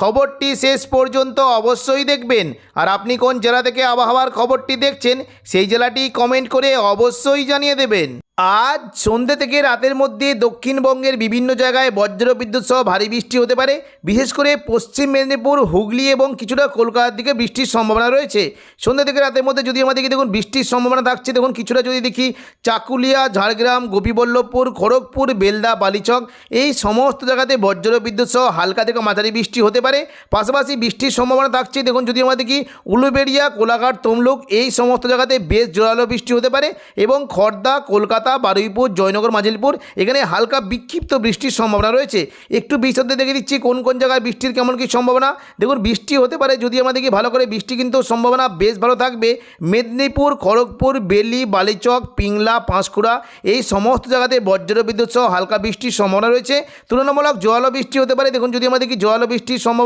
খবরটি শেষ পর্যন্ত অবশ্যই দেখবেন। আর আপনি কোন জেলা থেকে আবহাওয়ার খবরটি দেখছেন, সেই জেলাটি কমেন্ট করে অবশ্যই জানিয়ে দেবেন। আজ সন্ধ্যে থেকে রাতের মধ্যে দক্ষিণবঙ্গের বিভিন্ন জায়গায় বজ্রবিদ্যুৎ সহ ভারী বৃষ্টি হতে পারে। বিশেষ করে পশ্চিম মেদিনীপুর, হুগলি এবং কিছুটা কলকাতার দিকে বৃষ্টির সম্ভাবনা রয়েছে। সন্ধ্যে থেকে রাতের মধ্যে যদি আমাদেরকে দেখুন, বৃষ্টির সম্ভাবনা থাকছে, দেখুন কিছুটা যদি দেখি, চাকুলিয়া, ঝাড়গ্রাম, গোপীবল্লভপুর, খড়গপুর, বেলদা, বালিচক, এই সমস্ত জায়গাতে বজ্রবিদ্যুৎ সহ হালকা থেকে মাঝারি বৃষ্টি হতে পারে। পাশাপাশি বৃষ্টির সম্ভাবনা থাকছে। দেখুন, যদি আমরা দেখি উলুবেড়িয়া, কোলাঘাট, তমলুক এই সমস্ত জায়গাতে বেশ জোরালো বৃষ্টি হতে পারে এবং খর্দা, কলকাতা, বারুইপুর, জয়নগর, মাজিলপুর এখানে হালকা বিক্ষিপ্ত বৃষ্টির সম্ভাবনা রয়েছে। একটু বিশদে দেখে দিচ্ছি কোন কোন জায়গায় বৃষ্টির কেমন কী সম্ভাবনা। দেখুন, বৃষ্টি হতে পারে যদি আমরা দেখি ভালো করে বৃষ্টি কিন্তু সম্ভাবনা বেশ ভালো থাকবে। মেদিনীপুর, খড়গপুর, বেলি, বালিচক, পিংলা, পাঁশকুড়া এই সমস্ত জায়গাতে বজ্রবিদ্যুৎ সহ হালকা বৃষ্টির সম্ভাবনা রয়েছে। তুলনামূলক জোয়ালো বৃষ্টি হতে পারে। দেখুন, যদি আমরা দেখি জোয়ালো বৃষ্টির সম্ভাবনা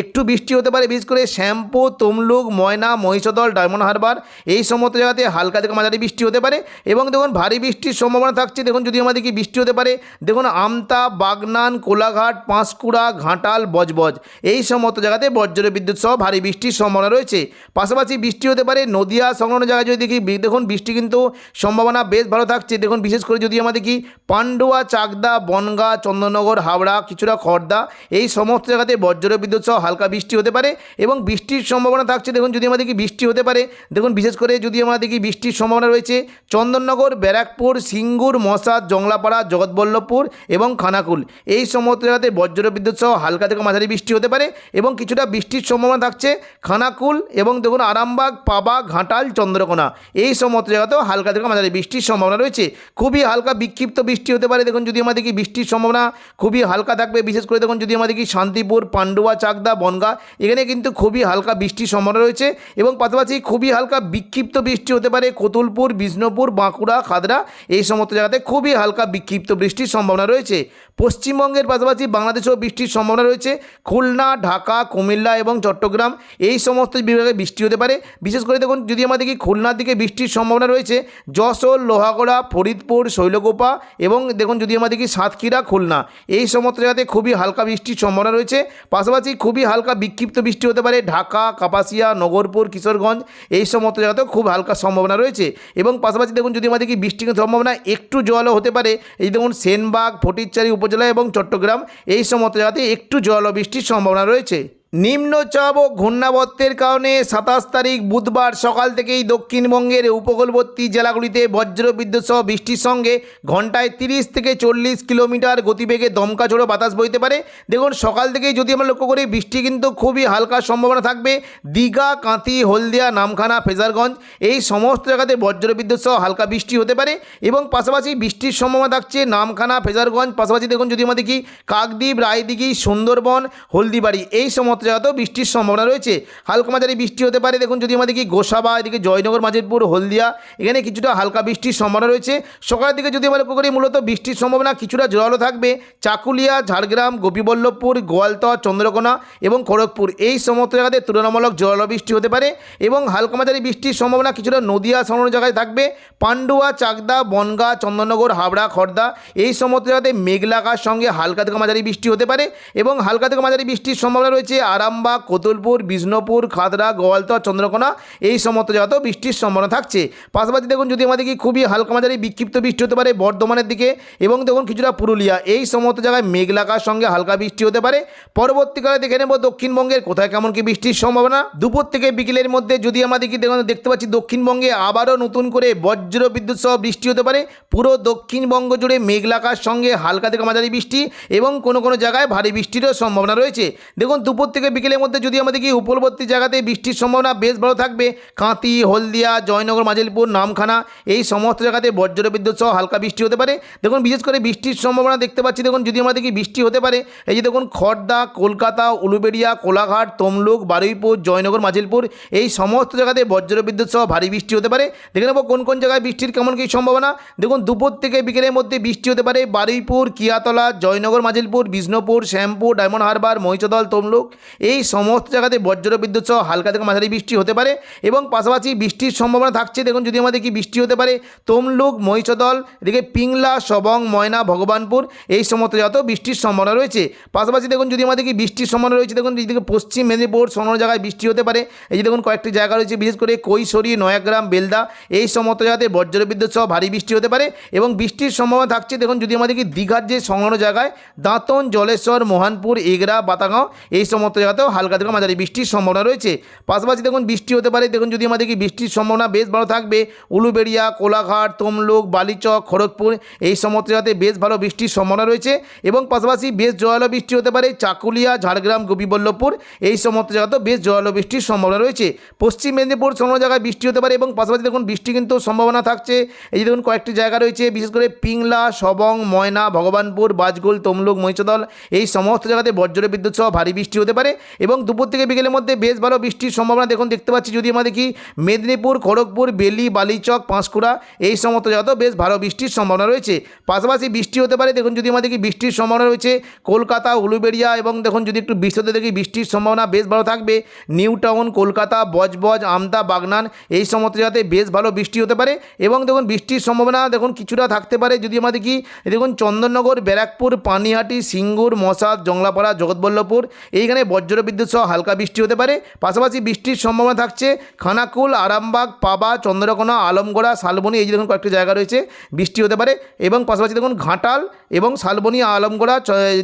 একটু বৃষ্টি হতে পারে, বিশেষ করে শ্যাম্পু, তমলুক, ময়না, মহিষদল, ডায়মন্ড হারবার, এই সমস্ত জায়গাতে হালকা থেকে মাঝারি বৃষ্টি হতে পারে। এবং দেখুন, ভারী বৃষ্টির সম্ভাবনা থাকছে। দেখুন, যদি আমাদের কি বৃষ্টি হতে পারে, দেখুন, আমতা, বাগনান, কোলাঘাট, পাঁশকুড়া, ঘাটাল, বজবজ, এই সমস্ত জায়গাতে বজ্র বিদ্যুৎ সহ ভারী বৃষ্টির সম্ভাবনা রয়েছে। পাশাপাশি বৃষ্টি হতে পারে, নদিয়া, সংলগ্ন জায়গায় যদি দেখি দেখুন, বৃষ্টি কিন্তু সম্ভাবনা বেশ ভালো থাকছে। দেখুন, বিশেষ করে যদি আমাদের দেখি পান্ডুয়া, চাকদা, বনগা চন্দননগর হাওড়া, কিছুটা খড়দা এই সমস্ত জায়গাতে বজ্র বিদ্যুৎ সহ হালকা বৃষ্টি হতে পারে এবং বৃষ্টির সম্ভাবনা থাকছে। দেখুন, যদি আমরা দেখি বৃষ্টি হতে পারে, দেখুন, বিশেষ করে যদি আমরা দেখি বৃষ্টির সম্ভাবনা রয়েছে, চন্দননগর, ব্যারাকপুর, সিঙ্গুর, মশাদ, জংলাপাড়া, জগৎবল্লভপুর এবং খানাকুল। এই সমস্ত জায়গাতে বজ্র বিদ্যুৎ সহ হালকা থেকে মাঝারি বৃষ্টি হতে পারে এবং কিছুটা বৃষ্টির সম্ভাবনা থাকছে খানাকুল এবং দেখুন, আরামবাগ, পাবা, ঘাটাল, চন্দ্রকোনা। এই সমস্ত জায়গাতেও হালকা থেকে মাঝারি বৃষ্টির সম্ভাবনা রয়েছে। খুবই হালকা বিক্ষিপ্ত বৃষ্টি হতে পারে। দেখুন, যদি আমরা দেখি বৃষ্টির সম্ভাবনা খুবই হালকা থাকবে, বিশেষ করে দেখুন, যদি আমাদের কি শান্তিপুর পান্ডুয়া চাকদা, বনগা, এখানে কিন্তু খুবই হালকা বৃষ্টির সম্ভাবনা রয়েছে এবং পাশাপাশি খুবই হালকা বিক্ষিপ্ত বৃষ্টি হতে পারে কতুলপুর, বিষ্ণুপুর, বাঁকুড়া, খাদরা, এই সমস্ত জায়গাতে খুবই হালকা বিক্ষিপ্ত বৃষ্টির সম্ভাবনা রয়েছে। পশ্চিমবঙ্গের পাশাপাশি বাংলাদেশেও বৃষ্টির সম্ভাবনা রয়েছে। খুলনা, ঢাকা, কুমিল্লা এবং চট্টগ্রাম, এই সমস্ত বিভাগে বৃষ্টি হতে পারে। বিশেষ করে দেখুন, যদি আমরা দেখি খুলনার দিকে বৃষ্টির সম্ভাবনা রয়েছে, যশোর, লোহাগড়া, ফরিদপুর, শৈলকোপা এবং দেখুন, যদি আমরা দেখি সাতক্ষীরা, খুলনা, এই সমস্ত জায়গাতে খুবই হালকা বৃষ্টির সম্ভাবনা রয়েছে। পাশাপাশি খুবই হালকা বিক্ষিপ্ত বৃষ্টি হতে পারে, ঢাকা, কাপাসিয়া, নগরপুর, কিশোরগঞ্জ, এই সমস্ত জায়গাতেও খুব হালকা সম্ভাবনা রয়েছে। এবং পাশাপাশি দেখুন, যদি আমাদের কি বৃষ্টির সম্ভাবনা একটু জলও হতে পারে, এই দেখুন, সেনবাগ, ফটিকচারি উপজেলা এবং চট্টগ্রাম, এই সমস্ত জায়গাতে একটু জল বৃষ্টির সম্ভাবনা রয়েছে। নিম্নচাপ ও ঘূর্ণাবর্তের কারণে সাতাশ তারিখ বুধবার সকাল থেকেই দক্ষিণবঙ্গের উপকূলবর্তী জেলাগুলিতে বজ্র বিদ্যুৎ সহ বৃষ্টির সঙ্গে ঘন্টায় তিরিশ থেকে চল্লিশ কিলোমিটার গতিবেগে দমকা ঝোড়ো বাতাস বইতে পারে। দেখুন, সকাল থেকেই যদি আমরা লক্ষ্য করি, বৃষ্টি কিন্তু খুবই হালকা সম্ভাবনা থাকবে। দীঘা, কাঁথি, হলদিয়া, নামখানা, ফেজারগঞ্জ, এই সমস্ত জায়গাতে বজ্র বিদ্যুৎ সহ হালকা বৃষ্টি হতে পারে এবং পাশাপাশি বৃষ্টির সম্ভাবনা থাকছে নামখানা, ফেজারগঞ্জ, পাশাপাশি দেখুন যদি আমরা দেখি, কাকদ্বীপ, রায়দিঘি, সুন্দরবন, হলদিবাড়ি, এই সমস্ত জায়গাতেও বৃষ্টির সম্ভাবনা রয়েছে হালকা মাঝারি বৃষ্টি হতে পারে। দেখুন, যদি আমাদের দেখি গোসাবা, এদিকে জয়নগর, মাঝেরপুর, হলদিয়া, এখানে কিছুটা হালকা বৃষ্টির সম্ভাবনা রয়েছে। সকালের দিকে যদি আমরা লক্ষ্য করি, মূলত বৃষ্টির সম্ভাবনা কিছুটা জোরালো থাকবে। চাকুলিয়া, ঝাড়গ্রাম, গোপীবল্লভপুর গোয়ালতর চন্দ্রকোনা এবং খড়গপুর, এই সমস্ত জায়গাতে তুলনামূলক জোরালো বৃষ্টি হতে পারে এবং হালকা মাঝারি বৃষ্টির সম্ভাবনা কিছুটা নদিয়া সংলগ্ন জায়গায় থাকবে। পান্ডুয়া, চাকদা, বনগা, চন্দননগর, হাবড়া খড়দা এই সমস্ত জায়গাতে মেঘলাকার সঙ্গে হালকা থেকে মাঝারি বৃষ্টি হতে পারে এবং হালকা থেকে মাঝারি বৃষ্টির সম্ভাবনা রয়েছে আরামবাগ কোতুলপুর বিষ্ণুপুর, খাদরা গোয়ালতর চন্দ্রকোনা এই সমস্ত জায়গাতেও বৃষ্টির সম্ভাবনা থাকছে। পাশাপাশি দেখুন, যদি আমাদের কি খুবই হালকা মাঝারি বিক্ষিপ্ত বৃষ্টি হতে পারে বর্ধমানের দিকে এবং দেখুন কিছুটা পুরুলিয়া, এই সমস্ত জায়গায় মেঘলাকার সঙ্গে হালকা বৃষ্টি হতে পারে। পরবর্তীকালে দেখে নেব দক্ষিণবঙ্গের কোথায় কেমন কি বৃষ্টির সম্ভাবনা। দুপুর থেকে বিকেলের মধ্যে যদি আমাদের কি দেখুন, দেখতে পাচ্ছি দক্ষিণবঙ্গে আবারও নতুন করে বজ্র বিদ্যুৎ সহ বৃষ্টি হতে পারে। পুরো দক্ষিণবঙ্গ জুড়ে মেঘলাকার সঙ্গে হালকা থেকে মাঝারি বৃষ্টি এবং কোনো কোনো জায়গায় ভারী বৃষ্টিরও সম্ভাবনা রয়েছে। দেখুন, দুপুর থেকে থেকে বিকেলের মধ্যে যদি আমাদের কি উপরবর্তী জায়গাতে বৃষ্টির সম্ভাবনা বেশ ভালো থাকবে কাঁতি হলদিয়া, জয়নগর, মাজিলপুর, নামখানা, এই সমস্ত জায়গাতে বজ্র বিদ্যুৎ সহ হালকা বৃষ্টি হতে পারে। দেখুন, বিশেষ করে বৃষ্টির সম্ভাবনা দেখতে পাচ্ছি, দেখুন যদি আমাদের কি বৃষ্টি হতে পারে, এই যে দেখুন খড়দা কলকাতা, উলুবেড়িয়া, কোলাঘাট, তমলুক, বারুইপুর, জয়নগর, মাজিলপুর, এই সমস্ত জায়গাতে বজ্র বিদ্যুৎ সহ ভারী বৃষ্টি হতে পারে। দেখে নেব কোন কোন জায়গায় বৃষ্টির কেমন কী সম্ভাবনা। দেখুন, দুপুর থেকে বিকেলের মধ্যে বৃষ্টি হতে পারে, বারুইপুর, কিয়াতলা, জয়নগর, মাজিলপুর, বিষ্ণুপুর, শ্যামপুর, ডায়মন্ড হারবার, মহিষদল, তমলুক এই সমস্ত জায়গাতে বজ্র বিদ্যুৎ সহ হালকা থেকে মাঝারি বৃষ্টি হতে পারে এবং পাশাপাশি বৃষ্টির সম্ভাবনা থাকছে। দেখুন যদি আমাদের কি বৃষ্টি হতে পারে, তমলুক, মহিষদল, এদিকে পিংলা, সবং, ময়না, ভগবানপুর, এই সমস্ত যত বৃষ্টির সম্ভাবনা রয়েছে। পাশাপাশি দেখুন যদি আমাদের কি বৃষ্টির সম্ভাবনা রয়েছে, দেখুন এদিকে পশ্চিম মেদিনীপুর সোনার জায়গায় বৃষ্টি হতে পারে। এই যে দেখুন কয়েকটি জায়গা রয়েছে, বিশেষ করে কৈশোরী, নয়াগ্রাম, বেলদা, এই সমস্ত জায়গাতে বজ্র বিদ্যুৎ সহ ভারী বৃষ্টি হতে পারে এবং বৃষ্টির সম্ভাবনা থাকছে। দেখুন যদি আমাদের কি দীঘার যে সংলগ্ন জায়গায়, দাঁতন, জলেশ্বর, মোহনপুর, এগরা, বাতাগাঁও, এই সমস্ত জায়গাতেও হালকা থেকে মাঝারি বৃষ্টির সম্ভাবনা রয়েছে। পাশাপাশি দেখুন বৃষ্টি হতে পারে, দেখুন যদি আমাদের কি বৃষ্টির সম্ভাবনা বেশ ভালো থাকবে, উলুবেড়িয়া, কোলাঘাট, তমলুক, বালিচক, খড়গপুর, এই সমস্ত জায়গাতে বেশ ভালো বৃষ্টির সম্ভাবনা রয়েছে এবং পাশাপাশি বেশ জোরালো বৃষ্টি হতে পারে চাকুলিয়া, ঝাড়গ্রাম, গোপীবল্লভপুর, এই সমস্ত জায়গাতেও বেশ জোরালো বৃষ্টির সম্ভাবনা রয়েছে। পশ্চিম মেদিনীপুর কোনো জায়গায় বৃষ্টি হতে পারে এবং পাশাপাশি দেখুন বৃষ্টি কিন্তু সম্ভাবনা থাকছে। এই দেখুন কয়েকটি জায়গা রয়েছে, বিশেষ করে পিংলা, সবং, ময়না, ভগবানপুর, বাজগুল, তমলুক, মহিষদল, এই সমস্ত জায়গাতে বজ্র বিদ্যুৎ সহ ভারী বৃষ্টি হতে পারে। এবং দুপুর থেকে বিকেলের মধ্যে বেশ ভালো বৃষ্টির সম্ভাবনা দেখুন, দেখতে পাচ্ছি। যদি আমাদের কি মেদিনীপুর, খড়গপুর, বেলি, বালিচক, পাঁশকুড়া এই সমস্ত জায়গাতেও বেশ ভালো বৃষ্টির সম্ভাবনা রয়েছে। পাশাপাশি বৃষ্টি হতে পারে, দেখুন যদি আমাদের কি বৃষ্টির সম্ভাবনা রয়েছে, কলকাতা, উলুবেড়িয়া এবং দেখুন যদি একটু বৃষ্টিতে দেখি বৃষ্টির সম্ভাবনা বেশ ভালো থাকবে। নিউ টাউন কলকাতা, বজবজ, আমদা, বাগনান এই সমস্ত জায়গাতে বেশ ভালো বৃষ্টি হতে পারে এবং দেখুন বৃষ্টির সম্ভাবনা দেখুন কিছুটা থাকতে পারে। যদি আমাদের কি দেখুন চন্দননগর, ব্যারাকপুর, পানিহাটি, সিঙ্গুর, মশাদ, জংলাপাড়া, জগৎবল্লভপুর এইখানে বজ্র বিদ্যুৎ সহ হালকা বৃষ্টি হতে পারে। পাশাপাশি বৃষ্টির সম্ভাবনা থাকছে খানাকুল, আরামবাগ, পাবা, চন্দ্রকোনা, আলমগোড়া, শালবনি, এই যে দেখুন কয়েকটি জায়গা রয়েছে, বৃষ্টি হতে পারে। এবং পাশাপাশি দেখুন ঘাটাল এবং শালবনি, আলমগোড়া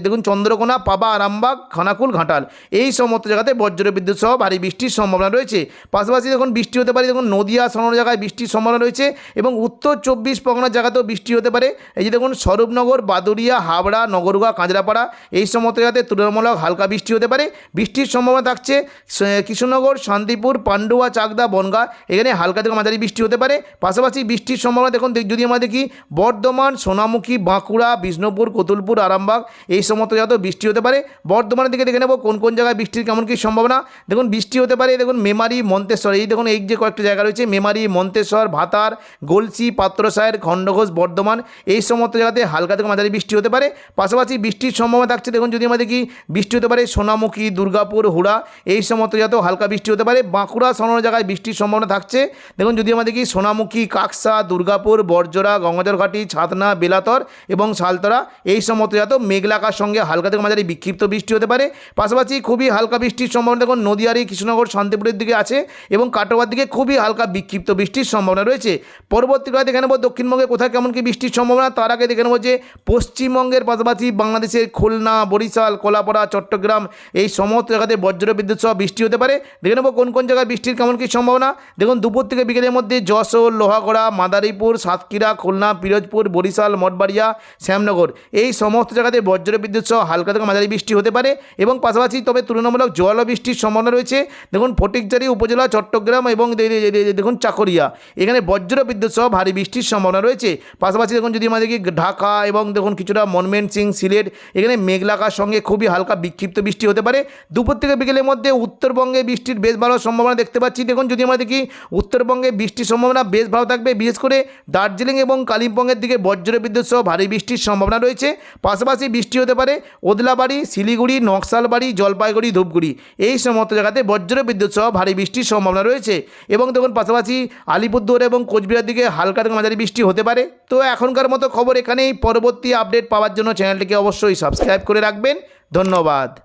দেখুন চন্দ্রকোনা, পাবা, আরামবাগ, খানাকুল, ঘাটাল। এই সমস্ত জায়গাতে বজ্র বিদ্যুৎ সহ ভারী বৃষ্টির সম্ভাবনা রয়েছে। পাশাপাশি দেখুন বৃষ্টি হতে পারে, দেখুন নদিয়া সোনার জায়গায় বৃষ্টির সম্ভাবনা রয়েছে এবং উত্তর চব্বিশ পরগনার জায়গাতেও বৃষ্টি হতে পারে। এই যে দেখুন স্বরূপনগর বাদুরিয়া হাবড়া নগরুয়া, কাঁচরাপাড়া, এই সমস্ত জায়গাতে তুলনামূলক হালকা বৃষ্টি হতে পারে। বৃষ্টির সম্ভাবনা থাকছে কৃষ্ণনগর, শান্তিপুর, পান্ডুয়া, চাকদা, বনগা, এখানে হালকা থেকে মাঝারি বৃষ্টি হতে পারে। পাশাপাশি বৃষ্টির সম্ভাবনা দেখুন দেখ- যদি আমরা দেখি বর্ধমান, সোনামুখী, বাঁকুড়া, বিষ্ণুপুর, কতুলপুর, আরামবাগ, এই সমস্ত জায়গাতেও বৃষ্টি হতে পারে। বর্ধমানের দিকে দেখে নেব কোন কোন জায়গায় বৃষ্টির কেমন কী সম্ভাবনা। দেখুন, বৃষ্টি হতে পারে, দেখুন, মেমারি, মন্তেশ্বর, এই দেখুন, এই যে কয়েকটা জায়গা রয়েছে, মেমারি, মন্তেশ্বর, ভাতার, গলসি পাত্রসায়ের খণ্ডঘোষ, বর্ধমান, এই সমস্ত জায়গাতে হালকা থেকে মাঝারি বৃষ্টি হতে পারে। পাশাপাশি বৃষ্টির সম্ভাবনা থাকছে, দেখুন, যদি আমরা দেখি বৃষ্টি হতে পারে সোনামুখী দুর্গাপুর, হুড়া, এই সমস্ত জায়গাতেও হালকা বৃষ্টি হতে পারে। বাঁকুড়া, সোনার জায়গায় বৃষ্টির সম্ভাবনা থাকছে। দেখুন, যদি আমাদের কি সোনামুখী, কাকসা, দুর্গাপুর বরজোড়া গঙ্গাধরঘাটি ছাতনা, বেলাতর এবং সালতরা এই সমস্ত জায়গাতেও মেঘলাকার সঙ্গে হালকা থেকে মাঝারি বিক্ষিপ্ত বৃষ্টি হতে পারে। পাশাপাশি খুবই হালকা বৃষ্টির সম্ভাবনা, দেখুন, নদিয়ারি, কৃষ্ণনগর, শান্তিপুরের দিকে আছে এবং কাটোয়ার দিকে খুবই হালকা বিক্ষিপ্ত বৃষ্টির সম্ভাবনা রয়েছে। পরবর্তীকালে দেখে নেব, দক্ষিণবঙ্গে কোথায় কেমন কি বৃষ্টির সম্ভাবনা। তার আগে দেখে নেব যে, পশ্চিমবঙ্গের পাশাপাশি বাংলাদেশের খুলনা, বরিশাল, কোলাপাড়া, চট্টগ্রাম, এই সমস্ত জায়গাতে বজ্র বিদ্যুৎ সহ বৃষ্টি হতে পারে। দেখে নেব কোন কোন জায়গায় বৃষ্টির কেমন কী সম্ভাবনা। দেখুন, দুপুর থেকে বিকেলের মধ্যে যশোর, লোহাগড়া, মাদারীপুর, সাতক্ষীরা, খুলনা, পিরোজপুর, বরিশাল, মঠবাড়িয়া, শ্যামনগর এই সমস্ত জায়গাতে বজ্র বিদ্যুৎ সহ হালকা থেকে মাঝারি বৃষ্টি হতে পারে এবং পাশাপাশি তবে তুলনামূলক জল বৃষ্টির সম্ভাবনা রয়েছে। দেখুন ফটিকজারি উপজেলা, চট্টগ্রাম এবং দেখুন, চাকরিয়া এখানে বজ্র বিদ্যুৎ সহ ভারী বৃষ্টির সম্ভাবনা রয়েছে। পাশাপাশি দেখুন, যদি আমাদের ঢাকা এবং দেখুন, কিছুটা মনমেন সিং সিলেট এখানে মেঘলাকার সঙ্গে খুবই হালকা বিক্ষিপ্ত বৃষ্টি হতে পারে। দুপুর থেকে বিকেলের মধ্যে উত্তরবঙ্গে বৃষ্টির বেশ ভালো সম্ভাবনা দেখতে পাচ্ছি। দেখুন, যদি আমরা দেখি, উত্তরবঙ্গে বৃষ্টির সম্ভাবনা বেশ ভালো থাকবে, বিশেষ করে দার্জিলিং এবং কালিম্পংয়ের দিকে বজ্র বিদ্যুৎ সহ ভারী বৃষ্টির সম্ভাবনা রয়েছে। পাশাপাশি বৃষ্টি হতে পারে ওদলাবাড়ি, শিলিগুড়ি, নকশালবাড়ি, জলপাইগুড়ি, ধূপগুড়ি। এই সমস্ত জায়গাতে বজ্র বিদ্যুৎ সহ ভারী বৃষ্টির সম্ভাবনা রয়েছে। এবং দেখুন, পাশাপাশি আলিপুরদুয়ার এবং কোচবিহার দিকে হালকা থেকে মাঝারি বৃষ্টি হতে পারে। তো এখনকার মতো খবর এখানেই। পরবর্তী আপডেট পাওয়ার জন্য চ্যানেলটিকে অবশ্যই সাবস্ক্রাইব করে রাখবেন। ধন্যবাদ।